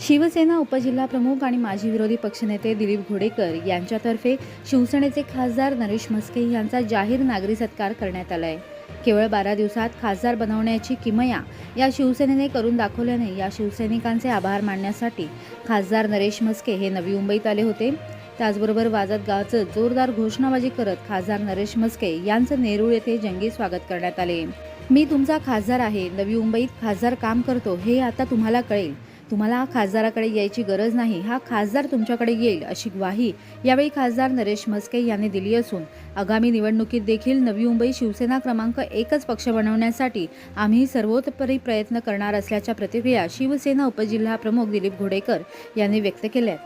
शिवसेना उपजिल्हाप्रमुख आणि माजी विरोधी पक्षनेते दिलीप घोडेकर यांच्यातर्फे शिवसेनेचे खासदार नरेश म्हस्के यांचा जाहीर नागरी सत्कार करण्यात आला आहे केवळ बारा दिवसात खासदार बनवण्याची किमया या शिवसेनेने करून दाखवल्याने या शिवसैनिकांचे आभार मानण्यासाठी खासदार नरेश म्हस्के हे नवी मुंबईत आले होते. त्याचबरोबर वाजत गावचं जोरदार घोषणाबाजी करत खासदार नरेश म्हस्के यांचं नेरूळ येथे जंगी स्वागत करण्यात आले. मी तुमचा खासदार आहे नवी मुंबईत खासदार काम करतो हे आता तुम्हाला कळेल. तुम्हाला खासदाराकडे यायची गरज नाही. हा खासदार तुमच्याकडे येईल अशी ग्वाही यावेळी खासदार नरेश म्हस्के यांनी दिली असून आगामी निवडणुकीत देखील नवी मुंबई शिवसेना क्रमांक एकच पक्ष बनवण्यासाठी आम्ही सर्वोतपरी प्रयत्न करणार असल्याच्या प्रतिक्रिया शिवसेना उपजिल्हा प्रमुख दिलीप घोडेकर यांनी व्यक्त केल्या.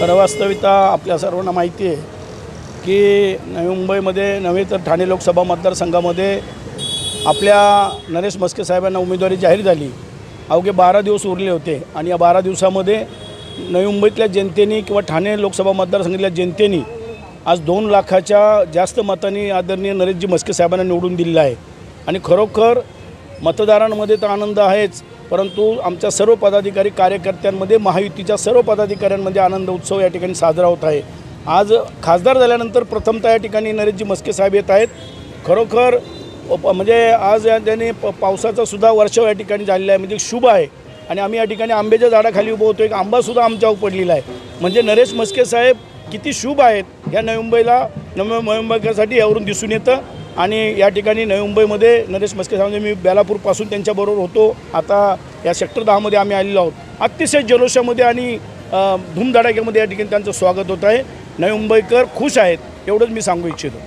खरं वास्तविकता आपल्या सर्वांना माहिती आहे की नवी मुंबईमध्ये नव्हे तर ठाणे लोकसभा मतदारसंघामध्ये आपल्या नरेश म्हस्के साहेबांना उमेदवारी जाहीर झाली. अवघे बारा दिवस उरले होते आणि या बारा दिवसामध्ये नवी मुंबईतल्या जनतेने किंवा ठाणे लोकसभा मतदारसंघातल्या जनतेने आज दोन लाखाच्या जास्त मतांनी आदरणीय नरेशजी मस्के साहेबांना निवडून दिलेलं आहे. आणि खरोखर मतदारांमध्ये तर आनंद आहेच परंतु आमच्या सर्व पदाधिकारी कार्यकर्त्यांमध्ये महायुतीच्या सर्व पदाधिकाऱ्यांमध्ये आनंद उत्सव या ठिकाणी साजरा होत आहे. आज खासदार झाल्यानंतर प्रथमतः या ठिकाणी नरेशजी मस्के साहेब येत आहेत. खरोखर म्हणजे आज या त्यांनी प पावसाचा वर्षाव या ठिकाणी झालेला आहे. म्हणजे शुभ आहे. आणि आम्ही या ठिकाणी आंब्याच्या झाडाखाली उभं होतो एक आंबासुद्धा आमच्यावर पडलेला आहे. म्हणजे नरेश मस्के साहेब किती शुभ आहेत ह्या नवी मुंबईला नवी यावरून दिसून येतं. आणि या ठिकाणी नवी मुंबईमध्ये नरेश मस्के साहेब म्हणजे मी बेलापूरपासून त्यांच्याबरोबर होतो. आता या सेक्टर दहामध्ये आम्ही आलेलो आहोत. अतिशय जल्लोषामध्ये आणि धूमधडाक्यामध्ये या ठिकाणी त्यांचं स्वागत होत आहे. नवी मुंबईकर खुश आहेत एवढंच मी सांगू इच्छितो.